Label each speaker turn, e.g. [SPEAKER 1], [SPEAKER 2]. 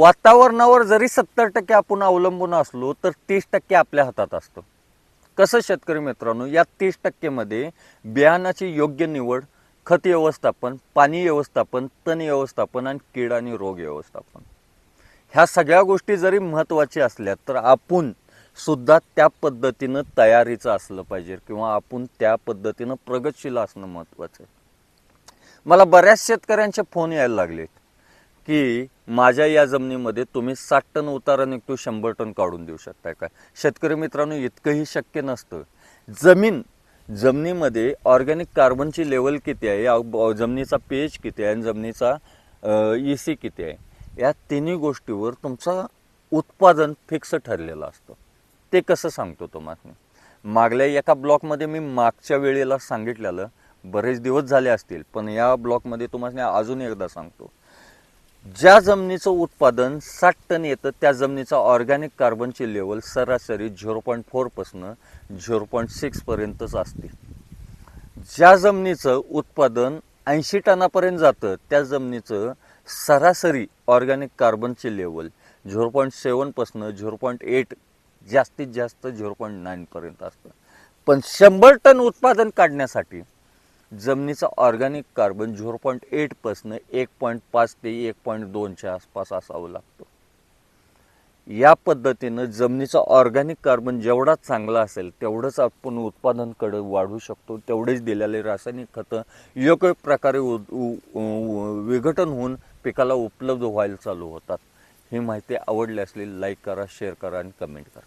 [SPEAKER 1] वातावरणावर जरी सत्तर टक्के आपण अवलंबून असलो तर तीस टक्के आपल्या हातात असतं. कसं शेतकरी मित्रांनो या तीस टक्केमध्ये बियाणाची योग्य निवड खत व्यवस्थापन पाणी व्यवस्थापन तण व्यवस्थापन आणि कीड आणि रोग व्यवस्थापन. ह्या सगळ्या गोष्टी जरी महत्त्वाच्या असल्या तर आपण सुद्धा त्या पद्धतीनं तयारीचं असलं पाहिजे किंवा आपण त्या पद्धतीनं प्रगतशील असणं महत्त्वाचं आहे. मला बऱ्याच शेतकऱ्यांचे फोन यायला लागलेत. की माझ्या या जमिनीमध्ये तुम्ही साठ टन उतारा निघतो शंभर टन काढून देऊ शकताय का? शेतकरी मित्रांनो इतकंही शक्य नसतं. जमीन जमिनीमध्ये ऑर्गॅनिक कार्बनची लेवल किती आहे जमिनीचा पीएच किती आहे आणि जमिनीचा ई सी किती आहे या तिन्ही गोष्टीवर तुमचा उत्पादन फिक्स ठरलेलं असतं. ते कसं सांगतो तुम्हाला मागल्या एका ब्लॉकमध्ये मी मागच्या वेळेला सांगितलेलं बरेच दिवस झाले असतील पण या ब्लॉकमध्ये तुम्हाला अजून एकदा सांगतो. ज्या जमिनीचं उत्पादन साठ टन येतं त्या जमिनीचा ऑर्गॅनिक कार्बनची लेवल सरासरी झिरो पॉईंट फोरपासनं झिरो पॉईंट सिक्सपर्यंतच असते. ज्या जमिनीचं उत्पादन ऐंशी टनापर्यंत जातं त्या जमिनीचं सरासरी ऑर्गॅनिक कार्बनची लेवल झिरो पॉईंट सेवनपासनं झिरो पॉईंट एट जास्तीत जास्त झिरो पॉईंट नाईनपर्यंत असतं. पण शंभर टन उत्पादन काढण्यासाठी जमिनीचा ऑर्गॅनिक कार्बन झिरो पॉईंट एटपासनं एक पॉईंट पाच ते एक पॉईंट दोनच्या आसपास असावं लागतो. या पद्धतीनं जमिनीचा ऑर्गॅनिक कार्बन जेवढा चांगला असेल तेवढंच आपण उत्पादनकडे वाढवू शकतो. तेवढेच दिलेले रासायनिक खतं योग्य प्रकारे उ- विघटन होऊन पिकाला उपलब्ध व्हायला चालू होतात. ही माहिती आवडली असली लाईक करा शेअर करा आणि कमेंट करा.